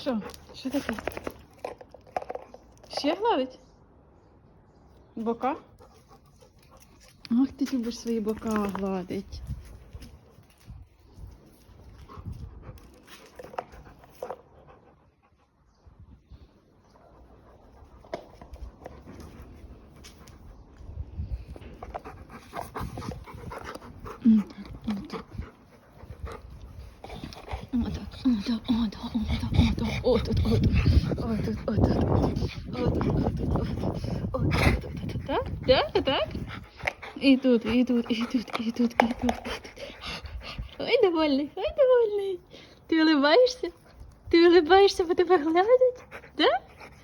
Що? Що таке? Ще гладить? Бока? Ах, ти любиш свої бока гладить. Отак, отак, отак, отак, отак, отут, отут, отут, от. отут, отут, отут, так, так, так. І тут, і тут, і тут, і тут, і тут. Ой, довольний, ой, довольний. Ти улибаєшся? Ти улибаєшся, бо тебе глядять, так?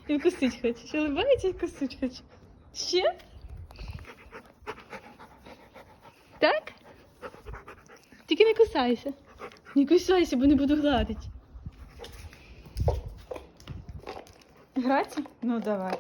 І кусить хочеш, улибається і кусить хочеш. Ще? Так? Тільки не кусайся. Не кусайся, бо не буду гладити. Грати? Ну давай.